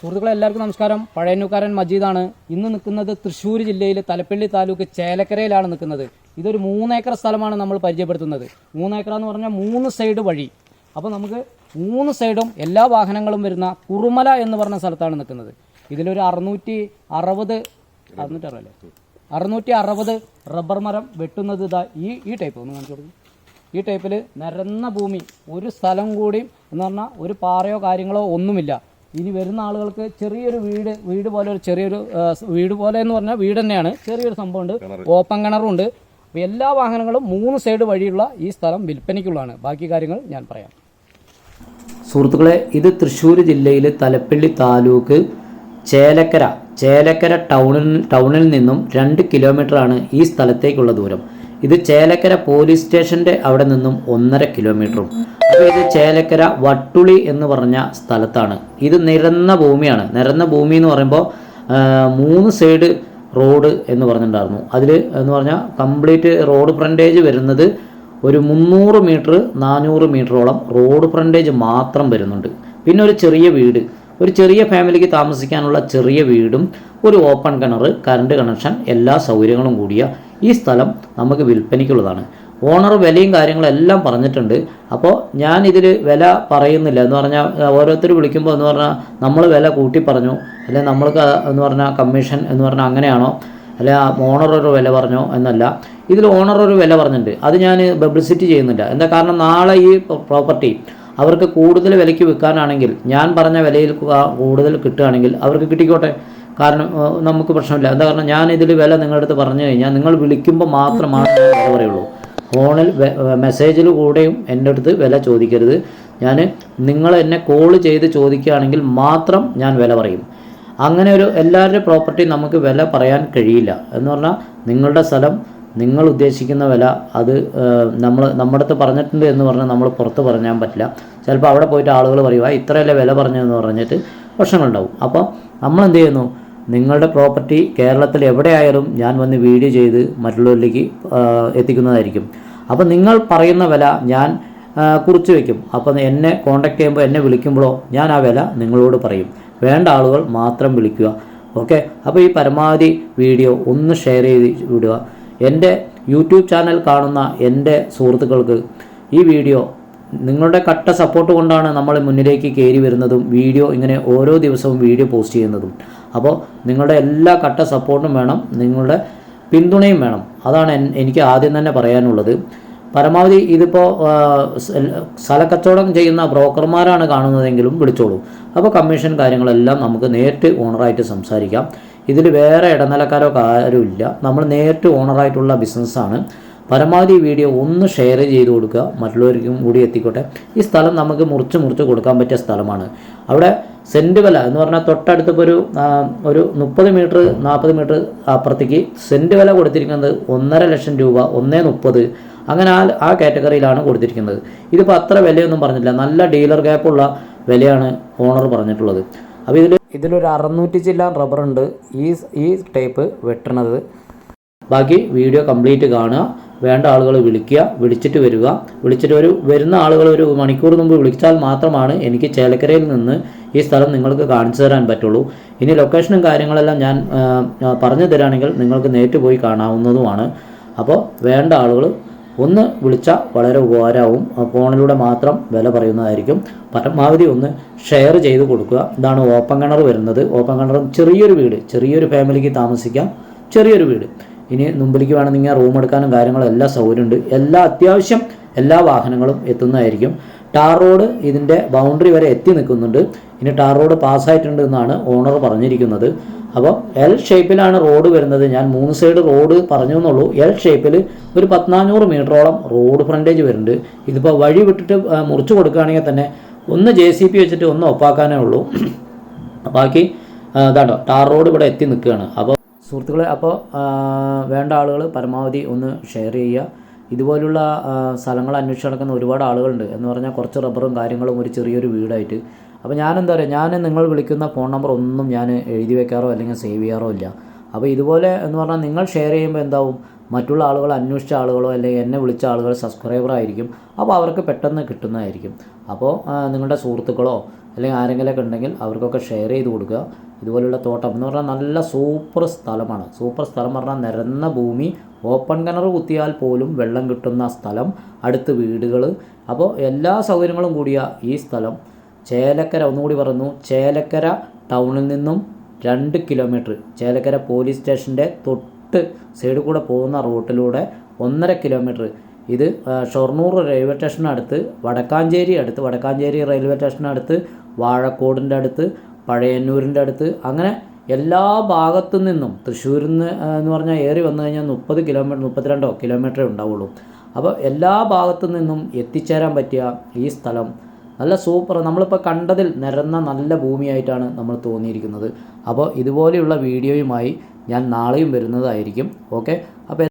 സുഹൃത്തുക്കളെ എല്ലാവർക്കും നമസ്കാരം. പഴയന്നൂക്കാരൻ മജീദാണ്. ഇന്ന് നിൽക്കുന്നത് തൃശ്ശൂർ ജില്ലയിലെ തലപ്പള്ളി താലൂക്ക് ചേലക്കരയിലാണ് നിൽക്കുന്നത്. ഇതൊരു മൂന്നേക്കർ സ്ഥലമാണ് നമ്മൾ പരിചയപ്പെടുത്തുന്നത്. മൂന്നേക്കർ എന്ന് പറഞ്ഞാൽ മൂന്ന് സൈഡ് വഴി. അപ്പോൾ നമുക്ക് മൂന്ന് സൈഡും എല്ലാ വാഹനങ്ങളും വരുന്ന കുറുമല എന്ന് പറഞ്ഞ സ്ഥലത്താണ് നിൽക്കുന്നത്. ഇതിലൊരു അറുന്നൂറ്റി അറുപത് അറുന്നൂറ്റി അറുപല്ലേ അറുന്നൂറ്റി അറുപത് റബ്ബർ മരം വെട്ടുന്നത് ഇതാ ഈ ഈ ടൈപ്പ് ഒന്ന് കാണിച്ചു കൊടുക്കും. ഈ ടൈപ്പിൽ നിരന്ന ഭൂമി. ഒരു സ്ഥലം കൂടി എന്ന് പറഞ്ഞാൽ ഒരു പാറയോ കാര്യങ്ങളോ ഒന്നുമില്ല. ഇനി വരുന്ന ആളുകൾക്ക് ചെറിയൊരു വീട് വീട് പോലെ ഒരു ചെറിയൊരു വീട് പോലെ എന്ന് പറഞ്ഞാൽ വീട് തന്നെയാണ്. ചെറിയൊരു സംഭവമുണ്ട്. ഓപ്പൺ കിണറുണ്ട് അപ്പോൾ എല്ലാ വാഹനങ്ങളും മൂന്ന് സൈഡ് വഴിയുള്ള ഈ സ്ഥലം വിൽപ്പനയ്ക്കുള്ളതാണ്. ബാക്കി കാര്യങ്ങൾ ഞാൻ പറയാം. സുഹൃത്തുക്കളെ ഇത് തൃശ്ശൂർ ജില്ലയിലെ തലപ്പള്ളി താലൂക്ക് ചേലക്കര ചേലക്കര ടൗണിൽ ടൗണിൽ നിന്നും രണ്ട് കിലോമീറ്ററാണ് ഈ സ്ഥലത്തേക്കുള്ള ദൂരം. ഇത് ചേലക്കര പോലീസ് സ്റ്റേഷന്റെ അവിടെ നിന്നും ഒന്നര കിലോമീറ്ററും. അപ്പോൾ ഇത് ചേലക്കര വട്ടുളി എന്ന് പറഞ്ഞ സ്ഥലത്താണ്. ഇത് നിരന്ന ഭൂമിയാണ്. നിരന്ന ഭൂമി എന്ന് പറയുമ്പോൾ മൂന്ന് സൈഡ് റോഡ് എന്ന് പറഞ്ഞിട്ടുണ്ടായിരുന്നു. അതിൽ എന്ന് പറഞ്ഞാൽ കംപ്ലീറ്റ് റോഡ് ഫ്രണ്ടേജ് വരുന്നത് ഒരു മുന്നൂറ് മീറ്റർ നാനൂറ് മീറ്ററോളം റോഡ് ഫ്രണ്ടേജ് മാത്രം വരുന്നുണ്ട്. പിന്നെ ഒരു ചെറിയ വീട്. ഒരു ചെറിയ ഫാമിലിക്ക് താമസിക്കാനുള്ള ചെറിയ വീടും ഒരു ഓപ്പൺ കിണർ കറണ്ട് കണക്ഷൻ എല്ലാ സൗകര്യങ്ങളും കൂടിയ ഈ സ്ഥലം നമുക്ക് വിൽപ്പനയ്ക്കുള്ളതാണ്. ഓണർ വിലയും കാര്യങ്ങളും എല്ലാം പറഞ്ഞിട്ടുണ്ട്. അപ്പോൾ ഞാൻ ഇതിൽ വില പറയുന്നില്ല. എന്ന് പറഞ്ഞാൽ ഓരോരുത്തർ വിളിക്കുമ്പോൾ എന്ന് പറഞ്ഞാൽ നമ്മൾ വില കൂട്ടി പറഞ്ഞു. അല്ലെങ്കിൽ നമ്മൾക്ക് എന്ന് പറഞ്ഞാൽ കമ്മീഷൻ എന്ന് പറഞ്ഞാൽ അങ്ങനെയാണോ? അല്ലെ ഓണർ ഒരു വില പറഞ്ഞോ എന്നല്ല. ഇതിൽ ഓണർ ഒരു വില പറഞ്ഞിട്ടുണ്ട്. അത് ഞാൻ പബ്ലിസിറ്റി ചെയ്യുന്നില്ല. എന്താ കാരണം? നാളെ ഈ പ്രോപ്പർട്ടി അവർക്ക് കൂടുതൽ വിലയ്ക്ക് വിൽക്കാനാണെങ്കിൽ ഞാൻ പറഞ്ഞ വിലയിൽ കൂടുതൽ കിട്ടുകയാണെങ്കിൽ അവർക്ക് കിട്ടിക്കോട്ടെ? കാരണം നമുക്ക് പ്രശ്നമില്ല. എന്താ കാരണം? ഞാൻ ഇതിൽ വില നിങ്ങളുടെ അടുത്ത് പറഞ്ഞു കഴിഞ്ഞാൽ നിങ്ങൾ വിളിക്കുമ്പോൾ മാത്രമാണ് ഞാൻ വില പറയുള്ളൂ. ഫോണിൽ മെസ്സേജിൽ കൂടെയും എന്റെ അടുത്ത് വില ചോദിക്കരുത്. ഞാൻ നിങ്ങൾ എന്നെ കോൾ ചെയ്ത് ചോദിക്കുകയാണെങ്കിൽ മാത്രം ഞാൻ വില പറയും. അങ്ങനെ ഒരു എല്ലാവരുടെയും പ്രോപ്പർട്ടി നമുക്ക് വില പറയാൻ കഴിയില്ല. എന്ന് പറഞ്ഞാൽ നിങ്ങളുടെ സ്ഥലം നിങ്ങൾ ഉദ്ദേശിക്കുന്ന വില അത് നമ്മൾ നമ്മുടെ അടുത്ത് പറഞ്ഞിട്ടുണ്ട് എന്ന് പറഞ്ഞാൽ നമ്മൾ പുറത്ത് പറയാൻ പറ്റില്ല. ചിലപ്പോൾ അവിടെ പോയിട്ട് ആളുകൾ പറയുക ഇത്രയല്ലേ വില പറഞ്ഞതെന്ന് പറഞ്ഞിട്ട് പ്രശ്നങ്ങളുണ്ടാവും. അപ്പോൾ നമ്മൾ എന്ത് ചെയ്യുന്നു? നിങ്ങളുടെ പ്രോപ്പർട്ടി കേരളത്തിൽ എവിടെയായാലും ഞാൻ വന്ന് വീഡിയോ ചെയ്ത് മറ്റുള്ളവരിലേക്ക് എത്തിക്കുന്നതായിരിക്കും. അപ്പോൾ നിങ്ങൾ പറയുന്ന വില ഞാൻ കുറിച്ച് വയ്ക്കും അപ്പോൾ എന്നെ കോൺടാക്ട് ചെയ്യുമ്പോൾ എന്നെ വിളിക്കുമ്പോഴോ ഞാൻ ആ വില നിങ്ങളോട് പറയും. വേണ്ട ആളുകൾ മാത്രം വിളിക്കുക. ഓക്കെ? അപ്പോൾ ഈ പരമാവധി വീഡിയോ ഒന്ന് ഷെയർ ചെയ്ത് വിടുക. എന്റെ യൂട്യൂബ് ചാനൽ കാണുന്ന എന്റെ സുഹൃത്തുക്കൾക്ക് ഈ വീഡിയോ നിങ്ങളുടെ കട്ട സപ്പോർട്ട് കൊണ്ടാണ് നമ്മൾ മുന്നിലേക്ക് കയറി വരുന്നതും വീഡിയോ ഇങ്ങനെ ഓരോ ദിവസവും വീഡിയോ പോസ്റ്റ് ചെയ്യുന്നതും. അപ്പോൾ നിങ്ങളുടെ എല്ലാ കട്ട സപ്പോർട്ടും വേണം നിങ്ങളുടെ പിന്തുണയും വേണം. അതാണ് എനിക്ക് ആദ്യം തന്നെ പറയാനുള്ളത്. പരമാവധി ഇതിപ്പോൾ സ്ഥലക്കച്ചവടം ചെയ്യുന്ന ബ്രോക്കർമാരാണ് കാണുന്നതെങ്കിലും വിളിച്ചോളൂ. അപ്പോൾ കമ്മീഷൻ കാര്യങ്ങളെല്ലാം നമുക്ക് നേരിട്ട് ഓണറായിട്ട് സംസാരിക്കാം. ഇതിൽ വേറെ ഇടനിലക്കാരോ കാര്യമില്ല. നമ്മൾ നേരിട്ട് ഓണറായിട്ടുള്ള ബിസിനസ്സാണ്. പരമാവധി വീഡിയോ ഒന്ന് ഷെയർ ചെയ്ത് കൊടുക്കുക. മറ്റുള്ളവർക്കും കൂടി എത്തിക്കോട്ടെ. ഈ സ്ഥലം നമുക്ക് മുറിച്ച് മുറിച്ച് കൊടുക്കാൻ പറ്റിയ സ്ഥലമാണ്. അവിടെ സെന്റ് വില എന്ന് പറഞ്ഞാൽ തൊട്ടടുത്തിപ്പോൾ ഒരു ഒരു മുപ്പത് മീറ്റർ നാൽപ്പത് മീറ്റർ അപ്പുറത്തേക്ക് സെന്റ് വില കൊടുത്തിരിക്കുന്നത് ഒന്നര ലക്ഷം രൂപ ഒന്നേ മുപ്പത്. അങ്ങനെ ആ ആ കാറ്റഗറിയിലാണ് കൊടുത്തിരിക്കുന്നത്. ഇതിപ്പോൾ അത്ര വിലയൊന്നും പറഞ്ഞില്ല നല്ല ഡീലർ ഗ്യാപ്പുള്ള വിലയാണ് ഓണർ പറഞ്ഞിട്ടുള്ളത്. അപ്പോൾ ഇതിൽ ഇതിലൊരു അറുന്നൂറ്റി ചില്ലാൻ റബ്ബറുണ്ട് ഈ ഈ ടേപ്പ് വെട്ടണത്. ബാക്കി വീഡിയോ കംപ്ലീറ്റ് കാണുക. വേണ്ട ആളുകൾ വിളിക്കുക വിളിച്ചിട്ട് വരിക. വിളിച്ചിട്ട് ഒരു വരുന്ന ആളുകൾ ഒരു മണിക്കൂർ മുമ്പ് വിളിച്ചാൽ മാത്രമാണ് എനിക്ക് ചേലക്കരയിൽ നിന്ന് ഈ സ്ഥലം നിങ്ങൾക്ക് കാണിച്ചു തരാൻ പറ്റുള്ളൂ. ഇനി ലൊക്കേഷനും കാര്യങ്ങളെല്ലാം ഞാൻ പറഞ്ഞു തരാണെങ്കിൽ നിങ്ങൾക്ക് നേരിട്ട് പോയി കാണാവുന്നതുമാണ്. അപ്പോൾ വേണ്ട ആളുകൾ ഒന്ന് വിളിച്ചാൽ വളരെ ഉപകാരമാവും. ഫോണിലൂടെ മാത്രം വില പറയുന്നതായിരിക്കും. പരമാവധി ഒന്ന് ഷെയർ ചെയ്ത് കൊടുക്കുക. ഇതാണ് ഓപ്പൺ കിണർ വരുന്നത്. ഓപ്പൺ കിണറും ചെറിയൊരു വീട് ചെറിയൊരു ഫാമിലിക്ക് താമസിക്കാം. ചെറിയൊരു വീട്. ഇനി മുമ്പിലേക്ക് വേണമെങ്കിൽ റൂം എടുക്കാനും കാര്യങ്ങളും എല്ലാം സൗകര്യമുണ്ട്. എല്ലാ അത്യാവശ്യം എല്ലാ വാഹനങ്ങളും എത്തുന്നതായിരിക്കും. ടാർ റോഡ് ഇതിന്റെ ബൗണ്ടറി വരെ എത്തി നിൽക്കുന്നുണ്ട്. ഇനി ടാർ റോഡ് പാസ്സായിട്ടുണ്ട് എന്നാണ് ഓണർ പറഞ്ഞിരിക്കുന്നത്. അപ്പോൾ എൽ ഷേപ്പിലാണ് റോഡ് വരുന്നത്. ഞാൻ മൂന്ന് സൈഡ് റോഡ് പറഞ്ഞു എന്നുള്ളൂ. എൽ ഷേപ്പിൽ ഒരു പത്തിനാനൂറ് മീറ്ററോളം റോഡ് ഫ്രണ്ടേജ് വരുന്നുണ്ട്. ഇതിപ്പോൾ വഴി വിട്ടിട്ട് മുറിച്ചു കൊടുക്കുകയാണെങ്കിൽ തന്നെ ഒന്ന് ജെ സി പി വെച്ചിട്ട് ഒന്ന് ഒപ്പാക്കാനേ ഉള്ളൂ. ബാക്കി ഇതാണ്ടോ ടാർ റോഡ് ഇവിടെ എത്തി നിൽക്കുകയാണ്. അപ്പോൾ സുഹൃത്തുക്കളെ അപ്പോൾ വേണ്ട ആളുകൾ പരമാവധി ഒന്ന് ഷെയർ ചെയ്യുക. ഇതുപോലുള്ള സ്ഥലങ്ങൾ അന്വേഷിച്ച് നടക്കുന്ന ഒരുപാട് ആളുകളുണ്ട്. എന്ന് പറഞ്ഞാൽ കുറച്ച് റബ്ബറും കാര്യങ്ങളും ഒരു ചെറിയൊരു വീടായിട്ട്. അപ്പോൾ ഞാൻ എന്താ പറയുക ഞാൻ നിങ്ങൾ വിളിക്കുന്ന ഫോൺ നമ്പർ ഒന്നും ഞാൻ എഴുതി വെക്കാറോ അല്ലെങ്കിൽ സേവ് ചെയ്യാറോ ഇല്ല. അപ്പോൾ ഇതുപോലെ എന്ന് പറഞ്ഞാൽ നിങ്ങൾ ഷെയർ ചെയ്യുമ്പോൾ എന്താവും? മറ്റുള്ള ആളുകൾ അന്വേഷിച്ച ആളുകളോ അല്ലെങ്കിൽ എന്നെ വിളിച്ച ആളുകൾ സബ്സ്ക്രൈബർ ആയിരിക്കും. അപ്പോൾ അവർക്ക് പെട്ടെന്ന് കിട്ടുന്നതായിരിക്കും. അപ്പോൾ നിങ്ങളുടെ സുഹൃത്തുക്കളോ അല്ലെങ്കിൽ ആരെങ്കിലുമൊക്കെ ഉണ്ടെങ്കിൽ അവർക്കൊക്കെ ഷെയർ ചെയ്ത് കൊടുക്കുക. ഇതുപോലുള്ള തോട്ടം എന്ന് പറഞ്ഞാൽ നല്ല സൂപ്പർ സ്ഥലമാണ്. സൂപ്പർ സ്ഥലം പറഞ്ഞാൽ നിരന്ന ഭൂമി ഓപ്പൺ കിണർ കുത്തിയാൽ പോലും വെള്ളം കിട്ടുന്ന സ്ഥലം അടുത്ത് വീടുകൾ. അപ്പോൾ എല്ലാ സൗകര്യങ്ങളും കൂടിയ ഈ സ്ഥലം. ചേലക്കര ഒന്നുകൂടി പറഞ്ഞു ചേലക്കര ടൗണിൽ നിന്നും രണ്ട് കിലോമീറ്റർ. ചേലക്കര പോലീസ് സ്റ്റേഷന്റെ തൊട്ട് സൈഡിൽ കൂടെ പോകുന്ന റൂട്ടിലൂടെ ഒന്നര കിലോമീറ്റർ. ഇത് ഷൊർണൂർ റെയിൽവേ സ്റ്റേഷനടുത്ത് വടക്കാഞ്ചേരി അടുത്ത് വടക്കാഞ്ചേരി റെയിൽവേ സ്റ്റേഷനടുത്ത് വാഴക്കോടിന്റെ അടുത്ത് പഴയന്നൂരിന്റെ അടുത്ത് അങ്ങനെ എല്ലാ ഭാഗത്തു നിന്നും തൃശ്ശൂരിൽ നിന്ന് എന്ന് പറഞ്ഞാൽ ഏറി വന്നു കഴിഞ്ഞാൽ മുപ്പത് കിലോമീറ്റർ മുപ്പത്തിരണ്ടോ കിലോമീറ്ററേ ഉണ്ടാവുള്ളൂ. അപ്പോൾ എല്ലാ ഭാഗത്തു നിന്നും എത്തിച്ചേരാൻ പറ്റിയ ഈ സ്ഥലം നല്ല സൂപ്പർ നമ്മളിപ്പോൾ കണ്ടതിൽ നിരന്ന നല്ല ഭൂമിയായിട്ടാണ് നമ്മൾ തോന്നിയിരിക്കുന്നത്. അപ്പോൾ ഇതുപോലെയുള്ള വീഡിയോയുമായി ഞാൻ നാളെയും വരുന്നതായിരിക്കും. ഓക്കെ?